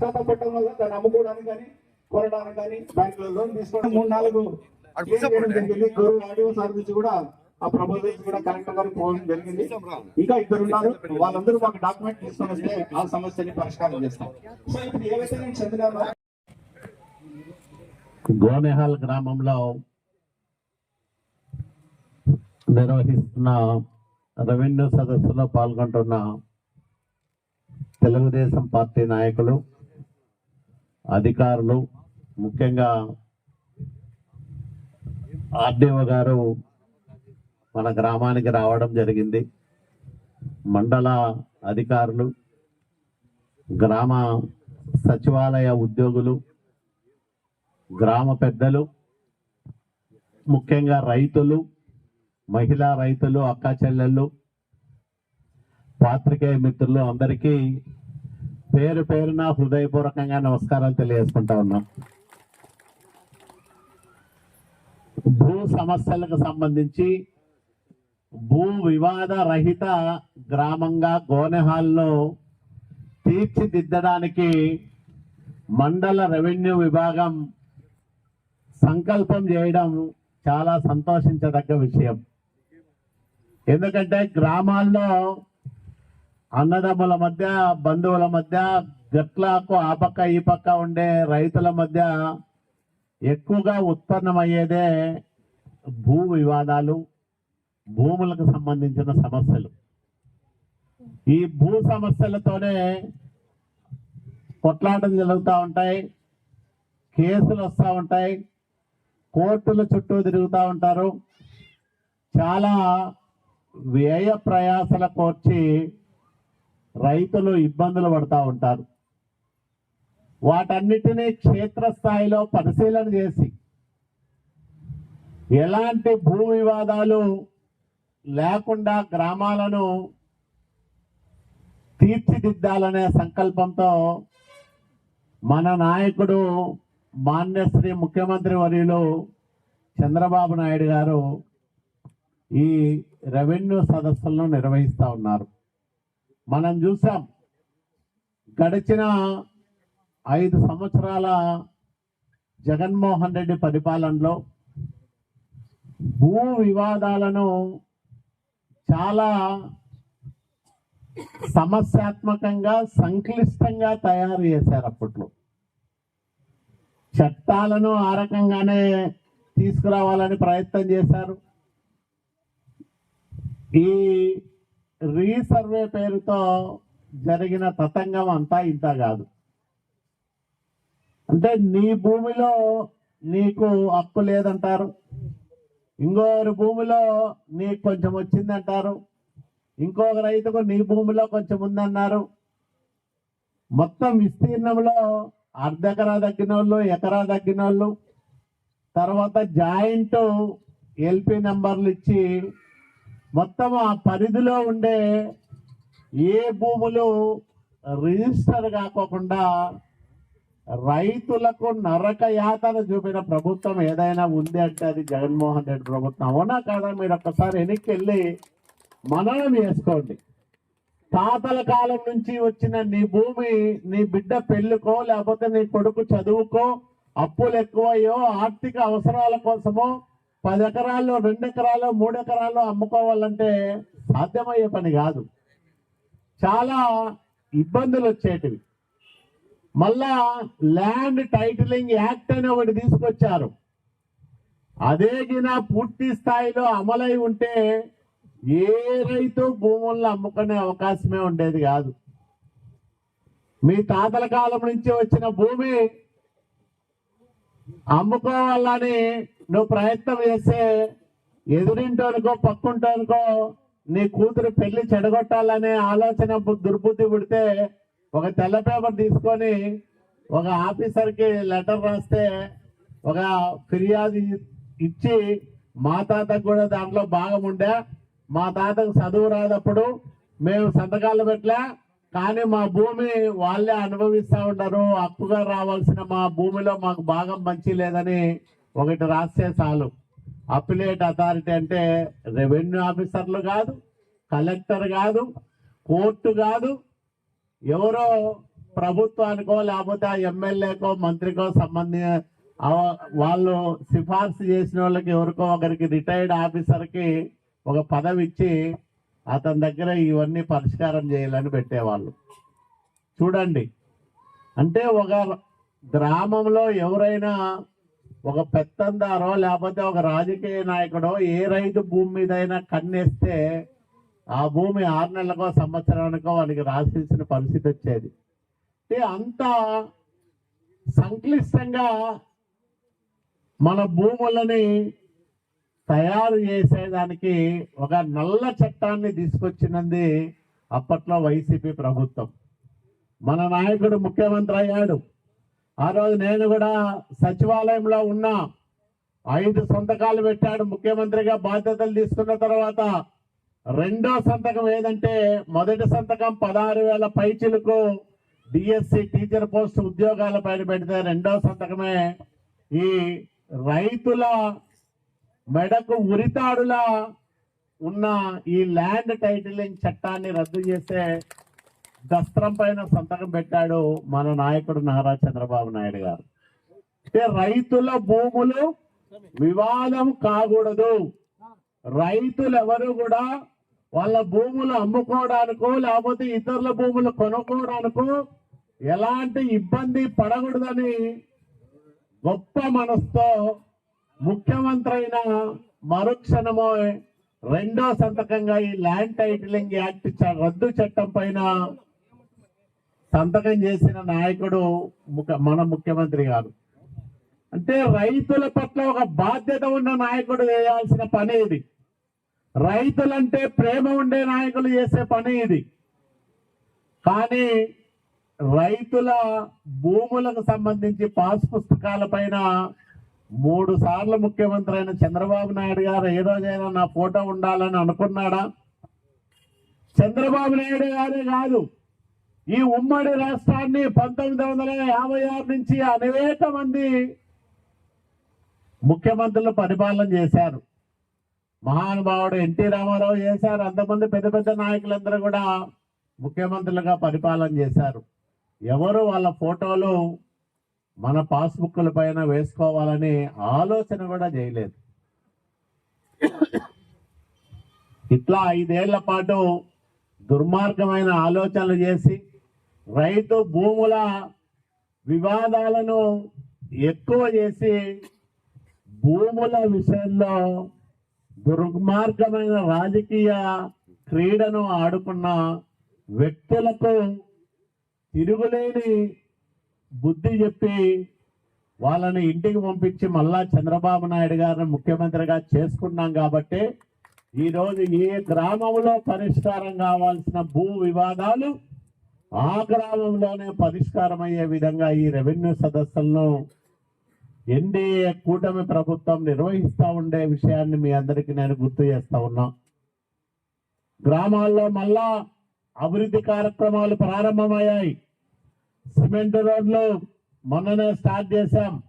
శాతం పెట్టడం వల్ల దాన్ని అమ్ముకోవడానికి కానీ కొనడానికి కానీ బ్యాంకులో లోన్ తీసుకోవడం మూడు నాలుగు ఏం చేయడం జరిగింది గౌరవ ఆడియో సార్ నుంచి కూడా ఆ ప్రపోజల్స్ కూడా కలెక్టర్ గారికి పోవడం జరిగింది. ఇంకా ఇద్దరు ఉన్నారు. వాళ్ళందరూ మాకు డాక్యుమెంట్ తీసుకొని వస్తే ఆ సమస్యని పరిష్కారం చేస్తాం. సో ఇప్పుడు ఏవైతే నేను చదివానో గోనెహాల్ గ్రామంలో నిర్వహిస్తున్న రెవెన్యూ సదస్సులో పాల్గొంటున్న తెలుగుదేశం పార్టీ నాయకులు అధికారులు ముఖ్యంగా ఆర్డీఓ గారు మన గ్రామానికి రావడం జరిగింది. మండల అధికారులు గ్రామ సచివాలయ ఉద్యోగులు గ్రామ పెద్దలు ముఖ్యంగా రైతులు మహిళా రైతులు అక్క చెల్లెళ్ళు పాత్రికేయ మిత్రులు అందరికీ పేరు పేరున హృదయపూర్వకంగా నమస్కారాలు తెలియజేసుకుంటా ఉన్నాం. భూ సమస్యలకు సంబంధించి భూ వివాద రహిత గ్రామంగా గోనెహాల్లో తీర్చిదిద్దడానికి మండల రెవెన్యూ విభాగం సంకల్పం చేయడం చాలా సంతోషించదగ్గ విషయం. ఎందుకంటే గ్రామాల్లో అన్నదమ్ముల మధ్య బంధువుల మధ్య గట్లకు ఆ పక్క ఈ పక్క ఉండే రైతుల మధ్య ఎక్కువగా ఉత్పన్నమయ్యేదే భూ వివాదాలు భూములకు సంబంధించిన సమస్యలు. ఈ భూ సమస్యలతోనే కొట్లాటలు జరుగుతూ ఉంటాయి కేసులు వస్తూ ఉంటాయి కోర్టుల చుట్టూ తిరుగుతూ ఉంటారు. చాలా వ్యయ ప్రయాసల కోర్చి రైతులు ఇబ్బందులు పడుతూ ఉంటారు. వాటన్నిటినీ క్షేత్రస్థాయిలో పరిశీలన చేసి ఎలాంటి భూ వివాదాలు లేకుండా గ్రామాలను తీర్చిదిద్దాలనే సంకల్పంతో మన నాయకుడు మాన్యశ్రీ ముఖ్యమంత్రి వర్యులు చంద్రబాబు నాయుడు గారు ఈ రెవెన్యూ సదస్సులను నిర్వహిస్తా ఉన్నారు. మనం చూసాం గడిచిన ఐదు సంవత్సరాల జగన్మోహన్ రెడ్డి పరిపాలనలో భూ వివాదాలను చాలా సమస్యాత్మకంగా సంక్లిష్టంగా తయారు చేశారు అప్పట్లో. చట్టాలను ఆ రకంగానే తీసుకురావాలని ప్రయత్నం చేశారు. ఈ రీసర్వే పేరుతో జరిగిన తతంగం అంతా ఇంత కాదు. అంటే నీ భూమిలో నీకు హక్కు లేదంటారు. ఇంకోరి భూమిలో నీకు కొంచెం వచ్చిందంటారు. ఇంకొక రైతుకు నీ భూమిలో కొంచెం ఉందన్నారు. మొత్తం విస్తీర్ణంలో అర్ధెకరా తగ్గిన వాళ్ళు ఎకరా తగ్గిన వాళ్ళు తర్వాత జాయింట్ ఎల్పి నెంబర్లు ఇచ్చి మొత్తం ఆ పరిధిలో ఉండే ఏ భూములు రిజిస్టర్ కాకోకుండా రైతులకు నరక యాతన చూపిన ప్రభుత్వం ఏదైనా ఉంది అంటే అది జగన్మోహన్ రెడ్డి ప్రభుత్వం. అవునా కాదా? మీరు ఒక్కసారి వెనక్కి వెళ్ళి మననం చేసుకోండి. తాతల కాలం నుంచి వచ్చిన నీ భూమి నీ బిడ్డ పెళ్ళికో లేకపోతే నీ కొడుకు చదువుకో అప్పులు ఎక్కువయ్యో ఆర్థిక అవసరాల కోసమో పది ఎకరాల్లో రెండు ఎకరాల్లో మూడు ఎకరాల్లో అమ్ముకోవాలంటే సాధ్యమయ్యే పని కాదు. చాలా ఇబ్బందులు వచ్చేటివి. మళ్ళా ల్యాండ్ టైటిలింగ్ యాక్ట్ అని ఒకటి తీసుకొచ్చారు. అదే గిన పూర్తి స్థాయిలో అమలై ఉంటే ఏ రైతు భూములను అమ్ముకునే అవకాశమే ఉండేది కాదు. మీ తాతల కాలం నుంచి వచ్చిన భూమి అమ్ముకోవాలని నువ్వు ప్రయత్నం చేస్తే ఎదురింటోనుకో పక్కుంటోనుకో నీ కూతురు పెళ్ళి చెడగొట్టాలనే ఆలోచన దుర్బుద్ధి పుడితే ఒక తెల్ల పేపర్ తీసుకొని ఒక ఆఫీసర్కి లెటర్ రాస్తే ఒక ఫిర్యాదు ఇచ్చి మా తాతకు కూడా దాంట్లో భాగం ఉండే. మా తాతకు చదువు రాదప్పుడు మేము సంతకాలు పెట్టలే. కానీ మా భూమి వాళ్ళే అనుభవిస్తూ ఉంటారు హక్కుగా రావాల్సిన మా భూమిలో మాకు భాగం మంచి లేదని ఒకటి రాస్తే చాలు. అప్పిలేట్ అథారిటీ అంటే రెవెన్యూ ఆఫీసర్లు కాదు కలెక్టర్ కాదు కోర్టు కాదు ఎవరో ప్రభుత్వానికో లేకపోతే ఎమ్మెల్యేకో మంత్రికో సంబంధి వాళ్ళు సిఫార్సు చేసిన వాళ్ళకి ఎవరికో ఒకరికి రిటైర్డ్ ఆఫీసర్కి ఒక పదవి ఇచ్చి అతని దగ్గర ఇవన్నీ పరిష్కారం చేయాలని పెట్టేవాళ్ళు. చూడండి. అంటే ఒక గ్రామంలో ఎవరైనా ఒక పెత్తందారో లేకపోతే ఒక రాజకీయ నాయకుడో ఏ రైతు భూమి మీద అయినా కన్నేస్తే ఆ భూమి ఆరు నెలలకో సంవత్సరానికో వాళ్ళకి రాసిల్సిన పరిస్థితి వచ్చేది. అంటే అంత సంక్లిష్టంగా మన భూములని తయారు చేసేదానికి ఒక నల్ల చట్టాన్ని తీసుకొచ్చినది అప్పట్లో వైసీపీ ప్రభుత్వం. మన నాయకుడు ముఖ్యమంత్రి అయ్యాడు. ఆ రోజు నేను కూడా సచివాలయంలో ఉన్నా. ఐదు సంతకాలు పెట్టాడు ముఖ్యమంత్రిగా బాధ్యతలు తీసుకున్న తర్వాత. రెండో సంతకం ఏదంటే మొదటి సంతకం పదహారు వేల పైచిలకు డిఎస్సి టీచర్ పోస్ట్ ఉద్యోగాల పైన పెడితే రెండో సంతకమే. ఈ రైతుల మెడకు ఉరితాడులా ఉన్న ఈ ల్యాండ్ టైటిలింగ్ చట్టాన్ని రద్దు చేసే దస్త్రం పైన సంతకం పెట్టాడు మన నాయకుడు నారా చంద్రబాబు నాయుడు గారు. అంటే రైతుల భూములు వివాదం కాకూడదు. రైతులు ఎవరు కూడా వాళ్ళ భూములు అమ్ముకోవడానికో లేకపోతే ఇతరుల భూములు కొనుక్కోవడానికో ఎలాంటి ఇబ్బంది పడకూడదని గొప్ప మనసుతో ముఖ్యమంత్రి అయిన మరుక్షణమో రెండో సంతకంగా ఈ ల్యాండ్ టైటిలింగ్ యాక్ట్ రద్దు చట్టం పైన సంతకం చేసిన నాయకుడు మన ముఖ్యమంత్రి గారు. అంటే రైతుల పట్ల ఒక బాధ్యత ఉన్న నాయకుడు చేయాల్సిన పని ఇది. రైతులంటే ప్రేమ ఉండే నాయకులు చేసే పని ఇది. కానీ రైతుల భూములకు సంబంధించి పాస్ పుస్తకాల పైన మూడు సార్లు ముఖ్యమంత్రి అయిన చంద్రబాబు నాయుడు గారు ఏ రోజైనా నా ఫోటో ఉండాలని అనుకున్నాడా? చంద్రబాబు నాయుడు గారే కాదు. ఈ ఉమ్మడి రాష్ట్రాన్ని పంతొమ్మిది వందల యాభై ఆరు నుంచి అనేక మంది ముఖ్యమంత్రులు పరిపాలన చేశారు. మహానుభావుడు ఎన్టీ రామారావు చేశారు. అంతమంది పెద్ద పెద్ద నాయకులందరూ కూడా ముఖ్యమంత్రులుగా పరిపాలన చేశారు. ఎవరు వాళ్ళ ఫోటోలు మన పాస్బుక్ల పైన వేసుకోవాలని ఆలోచన కూడా చేయలేదు. ఇట్లా ఐదేళ్ళ పాటు దుర్మార్గమైన ఆలోచనలు చేసి రైతు భూముల వివాదాలను ఎక్కువ చేసి భూముల విషయంలో దుర్మార్గమైన రాజకీయ క్రీడను ఆడుకున్న వ్యక్తులకు తిరుగులేని బుద్ధి చెప్పి వాళ్ళని ఇంటికి పంపించి మళ్ళా చంద్రబాబు నాయుడు గారిని ముఖ్యమంత్రిగా చేసుకున్నాం కాబట్టి ఈరోజు ఏ గ్రామంలో పరిష్కారం కావాల్సిన భూ వివాదాలు ఆ గ్రామంలోనే పరిష్కారం అయ్యే విధంగా ఈ రెవెన్యూ సదస్సులను ఎన్డీఏ కూటమి ప్రభుత్వం నిర్వహిస్తూ ఉండే విషయాన్ని మీ అందరికీ నేను గుర్తు చేస్తూ ఉన్నా. గ్రామాల్లో మళ్ళా అభివృద్ధి కార్యక్రమాలు ప్రారంభమయ్యాయి. సిమెంట్ రోడ్లు మొన్ననే స్టార్ట్ చేశాం.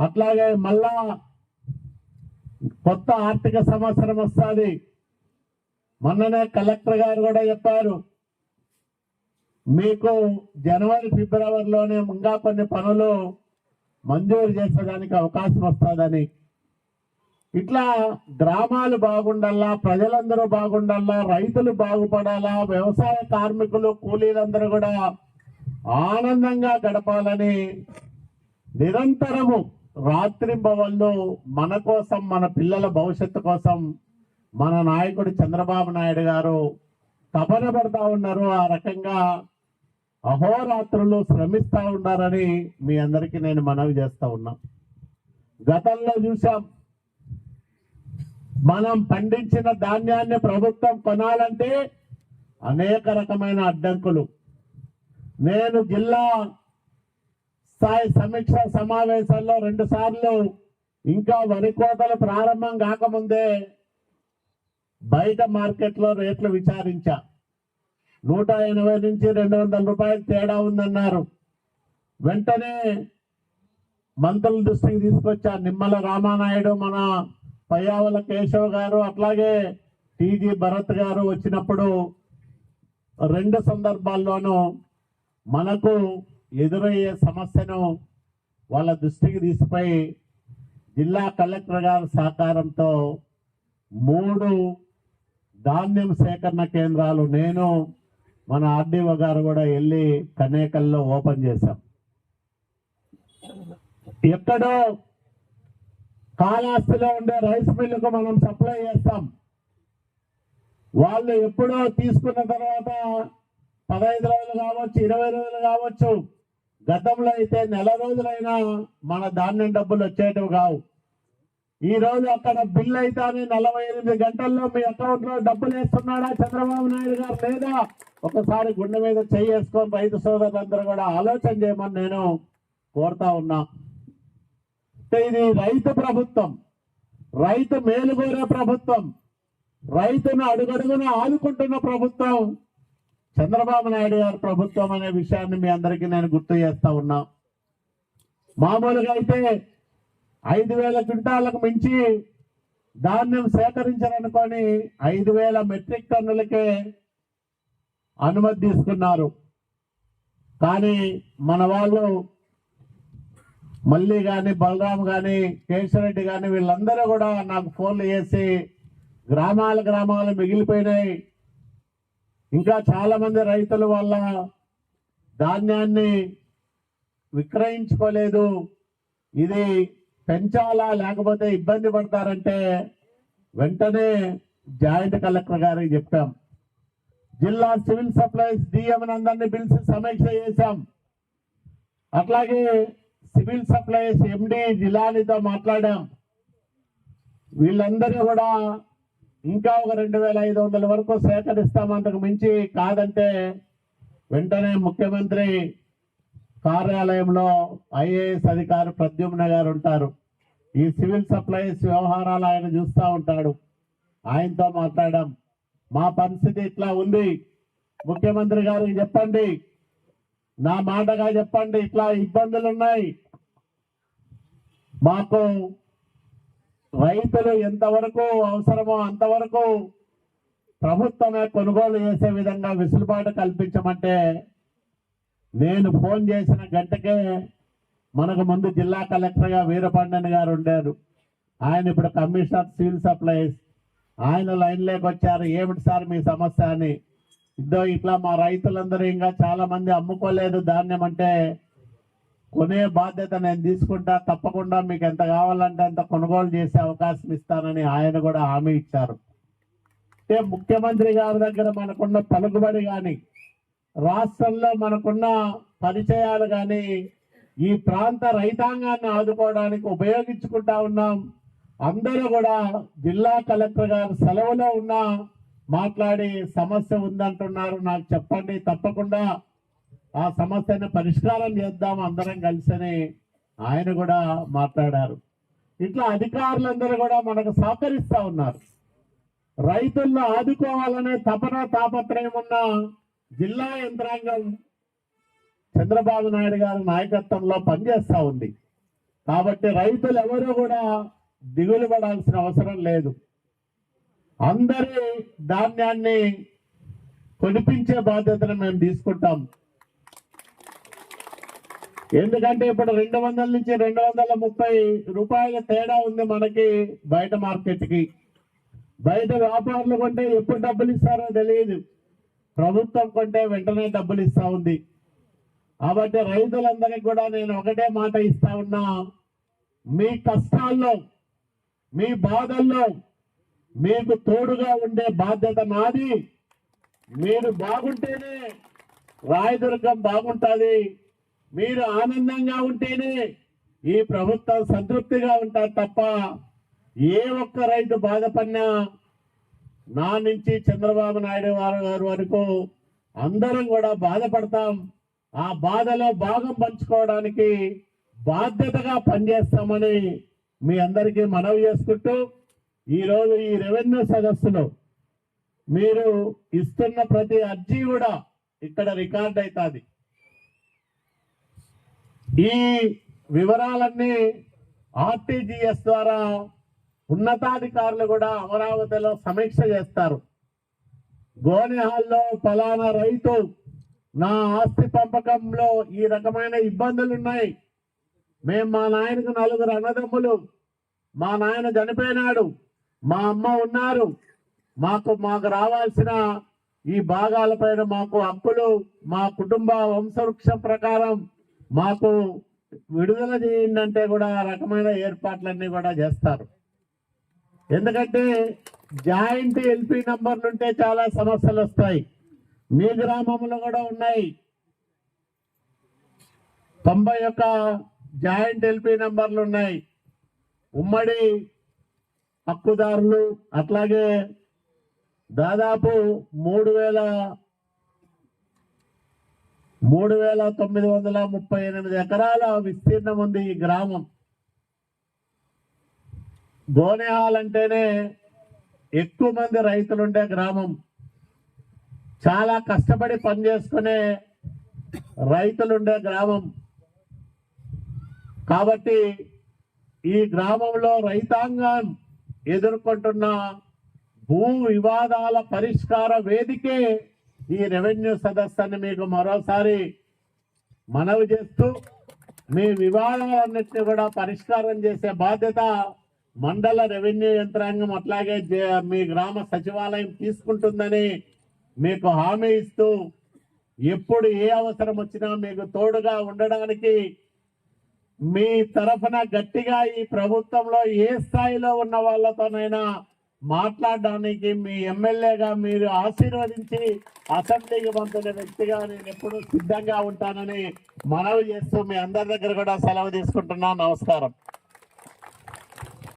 అట్లాగే మళ్ళా కొత్త ఆర్థిక సంవత్సరం వస్తుంది. మొన్ననే కలెక్టర్ గారు కూడా చెప్పారు మీకు జనవరి ఫిబ్రవరిలోనే ఇంకా కొన్ని పనులు మంజూరు చేసేదానికి అవకాశం వస్తుందని. ఇట్లా గ్రామాలు బాగుండాలా ప్రజలందరూ బాగుండాలా రైతులు బాగుపడాలా వ్యవసాయ కార్మికులు కూలీలందరూ కూడా ఆనందంగా గడపాలని నిరంతరము రాత్రింబవళ్ళు మన కోసం మన పిల్లల భవిష్యత్తు కోసం మన నాయకుడు చంద్రబాబు నాయుడు గారు తపన పడతా ఉన్నారు. ఆ రకంగా అహోరాత్రులు శ్రమిస్తూ ఉన్నారని మీ అందరికీ నేను మనవి చేస్తూ ఉన్నా. గతంలో చూసాం మనం పండించిన ధాన్యాన్ని ప్రభుత్వం కొనాలంటే అనేక రకమైన అడ్డంకులు. నేను జిల్లా స్థాయి సమీక్ష సమావేశాల్లో రెండు సార్లు ఇంకా వరి కోతలు ప్రారంభం కాకముందే బయట మార్కెట్లో రేట్లు విచారించా. నూట ఎనభై నుంచి రెండు వందల రూపాయలు తేడా ఉందన్నారు. వెంటనే మంత్రుల దృష్టికి తీసుకొచ్చా నిమ్మల రామానాయుడు మన పయ్యావల కేశవ్ గారు అట్లాగే టీజీ భరత్ గారు వచ్చినప్పుడు రెండు సందర్భాల్లోనూ మనకు ఎదురయ్యే సమస్యను వాళ్ళ దృష్టికి తీసిపోయి జిల్లా కలెక్టర్ గారి సహకారంతో మూడు ధాన్యం సేకరణ కేంద్రాలు నేను మన ఆర్డీఓ గారు కూడా వెళ్ళి కనేకల్లో ఓపెన్ చేశాం. ఎక్కడో కాళహస్తిలో ఉండే రైస్ మిల్లుకు మనం సప్లై చేస్తాం. వాళ్ళు ఎప్పుడో తీసుకున్న తర్వాత పదహైదు రోజులు కావచ్చు ఇరవై రోజులు కావచ్చు గతంలో అయితే నెల రోజులైనా మన ధాన్యం డబ్బులు వచ్చేటివి కావు. ఈ రోజు అక్కడ బిల్ అయితే నలభై ఎనిమిది గంటల్లో మీ అకౌంట్లో డబ్బులు వేస్తున్నాడా చంద్రబాబు నాయుడు గారు లేదా ఒకసారి గుండె మీద చేసుకొని రైతు సోదరులందరూ కూడా ఆలోచన చేయమని నేను కోరుతా ఉన్నా. అంటే ఇది రైతు ప్రభుత్వం. రైతు మేలుగోరే ప్రభుత్వం. రైతును అడుగడుగున ఆదుకుంటున్న ప్రభుత్వం. చంద్రబాబు నాయుడు గారి ప్రభుత్వం అనే విషయాన్ని మీ అందరికీ నేను గుర్తు చేస్తా ఉన్నా. మామూలుగా అయితే ఐదు వేల క్వింటాలకు మించి ధాన్యం సేకరించాలనుకొని ఐదు వేల మెట్రిక్ టన్నులకే అనుమతి తీసుకున్నారు. కానీ మన వాళ్ళు మళ్ళీ కానీ బలరాం కానీ కేశవరెడ్డి కానీ వీళ్ళందరూ కూడా నాకు ఫోన్లు చేసి గ్రామాల గ్రామాలు మిగిలిపోయినాయి. ఇంకా చాలామంది రైతులు వాళ్ళ ధాన్యాన్ని విక్రయించుకోలేదు. ఇది పెంచాలా లేకపోతే ఇబ్బంది పడతారంటే వెంటనే జాయింట్ కలెక్టర్ గారికి చెప్పాం జిల్లా సివిల్ సప్లైస్ డిఎం అందరినీ పిలిచి సమీక్ష చేశాం. అట్లాగే సివిల్ సప్లైస్ ఎండి జిలానితో మాట్లాడాం. వీళ్ళందరూ కూడా ఇంకా ఒక రెండు వేల ఐదు వందల వరకు సేకరిస్తాం అంతకు మించి కాదంటే వెంటనే ముఖ్యమంత్రి కార్యాలయంలో ఐఏఎస్ అధికారి ప్రద్యుమ్న గారు ఉంటారు ఈ సివిల్ సప్లైస్ వ్యవహారాలు ఆయన చూస్తూ ఉంటాడు. ఆయనతో మాట్లాడడం మా పరిస్థితి ఇట్లా ఉంది. ముఖ్యమంత్రి గారికి చెప్పండి. నా మాటగా చెప్పండి. ఇట్లా ఇబ్బందులు ఉన్నాయి మాకు రైతులు ఎంతవరకు అవసరమో అంతవరకు ప్రభుత్వమే కొనుగోలు చేసే విధంగా వెసులుబాటు కల్పించమంటే నేను ఫోన్ చేసిన గంటకే మనకు ముందు జిల్లా కలెక్టర్గా వీరపాండన్ గారు ఉండారు. ఆయన ఇప్పుడు కమిషనర్ సివిల్ సప్లైస్. ఆయన లైన్లోకి వచ్చారు. ఏమిటి సార్ మీ సమస్య అని. ఇద్దో ఇట్లా మా రైతులందరూ ఇంకా చాలామంది అమ్ముకోలేదు ధాన్యం అంటే కొనే బాధ్యత నేను తీసుకుంటా తప్పకుండా మీకు ఎంత కావాలంటే అంత కొనుగోలు చేసే అవకాశం ఇస్తానని ఆయన కూడా హామీ ఇచ్చారు. అంటే ముఖ్యమంత్రి గారి దగ్గర మనకున్న పలుకుబడి కానీ రాష్ట్రంలో మనకున్న పరిచయాలు కానీ ఈ ప్రాంత రైతాంగాన్ని ఆదుకోవడానికి ఉపయోగించుకుంటా ఉన్నాం. అందరూ కూడా జిల్లా కలెక్టర్ గారు సెలవులో ఉన్నా మాట్లాడి సమస్య ఉందంటున్నారు. నాకు చెప్పండి తప్పకుండా ఆ సమస్యను పరిష్కారం చేద్దాం అందరం కలిసని ఆయన కూడా మాట్లాడారు. ఇట్లా అధికారులందరూ కూడా మనకు సహకరిస్తూ ఉన్నారు. రైతులను ఆదుకోవాలనే తపన తాపత్రయం ఉన్న జిల్లా యంత్రాంగం చంద్రబాబు నాయుడు గారి నాయకత్వంలో పనిచేస్తా ఉంది. కాబట్టి రైతులు ఎవరు కూడా దిగులు పడాల్సిన అవసరం లేదు. అందరి ధాన్యాన్ని కొనిపించే బాధ్యతను మేము తీసుకుంటాం. ఎందుకంటే ఇప్పుడు రెండు వందల నుంచి రెండు వందల ముప్పై రూపాయల తేడా ఉంది మనకి బయట మార్కెట్కి బయట వ్యాపారులు కొంటే ఎప్పుడు డబ్బులు ఇస్తారో తెలియదు. ప్రభుత్వం కొంటే వెంటనే డబ్బులు ఇస్తా ఉంది. కాబట్టి రైతులందరికీ కూడా నేను ఒకటే మాట ఇస్తా ఉన్నా. మీ కష్టాల్లో మీ బాధల్లో మీకు తోడుగా ఉండే బాధ్యత నాది. మీరు బాగుంటేనే రాయదుర్గం బాగుంటుంది. మీరు ఆనందంగా ఉంటేనే ఈ ప్రభుత్వం సంతృప్తిగా ఉంటారు తప్ప ఏ ఒక్క రైతు బాధపడినా నా నుంచి చంద్రబాబు నాయుడు వారి వరకు అందరం కూడా బాధపడతాం. ఆ బాధలో భాగం పంచుకోవడానికి బాధ్యతగా పనిచేస్తామని మీ అందరికీ మనవి చేసుకుంటూ ఈరోజు ఈ రెవెన్యూ సదస్సులో మీరు ఇస్తున్న ప్రతి అర్జీ కూడా ఇక్కడ రికార్డ్ అవుతుంది. ఈ వివరాలన్నీ ఆర్టీజీఎస్ ద్వారా ఉన్నతాధికారులు కూడా అమరావతిలో సమీక్ష చేస్తారు. గోనెహాల్లో ఫలానా రైతు నా ఆస్తి పంపకంలో ఈ రకమైన ఇబ్బందులు ఉన్నాయి మేము మా నాయనకు నలుగురు అన్నదమ్ములు. మా నాయన చనిపోయినాడు. మా అమ్మ ఉన్నారు. మాకు మాకు రావాల్సిన ఈ భాగాలపైన మాకు హక్కులు మా కుటుంబ వంశవృక్షం ప్రకారం మాకు విడుదల చేయండి అంటే కూడా రకమైన ఏర్పాట్లన్నీ కూడా చేస్తారు. ఎందుకంటే జాయింట్ ఎల్పి నంబర్లు ఉంటే చాలా సమస్యలు వస్తాయి. మీ గ్రామంలో కూడా ఉన్నాయి. తొంభై ఒక్క జాయింట్ ఎల్పి నంబర్లు ఉన్నాయి. ఉమ్మడి హక్కుదారులు అట్లాగే దాదాపు మూడు వేల మూడు వేల తొమ్మిది వందల ముప్పై ఎనిమిది ఎకరాల విస్తీర్ణం ఉంది ఈ గ్రామం. గోనెహాల్ అంటేనే ఎక్కువ మంది రైతులుండే గ్రామం. చాలా కష్టపడి పనిచేసుకునే రైతులుండే గ్రామం. కాబట్టి ఈ గ్రామంలో రైతాంగం ఎదుర్కొంటున్న భూ వివాదాల పరిష్కార వేదికే ఈ రెవెన్యూ సదస్సుని మీకు మరోసారి మనవి చేస్తూ మీ వివాదాలన్నింటినీ కూడా పరిష్కారం చేసే బాధ్యత మండల రెవెన్యూ యంత్రాంగం అట్లాగే మీ గ్రామ సచివాలయం తీసుకుంటుందని మీకు హామీ ఇస్తూ ఎప్పుడు ఏ అవసరం వచ్చినా మీకు తోడుగా ఉండడానికి మీ తరఫున గట్టిగా ఈ ప్రభుత్వంలో ఏ స్థాయిలో ఉన్న వాళ్ళతోనైనా మాట్లాడడానికి మీ ఎమ్మెల్యేగా మీరు ఆశీర్వదించి అసెంబ్లీకి పంపిన వ్యక్తిగా నేను ఎప్పుడూ సిద్ధంగా ఉంటానని మనవి చేస్తూ మీ అందరి దగ్గర కూడా సెలవు తీసుకుంటున్నాను నమస్కారం.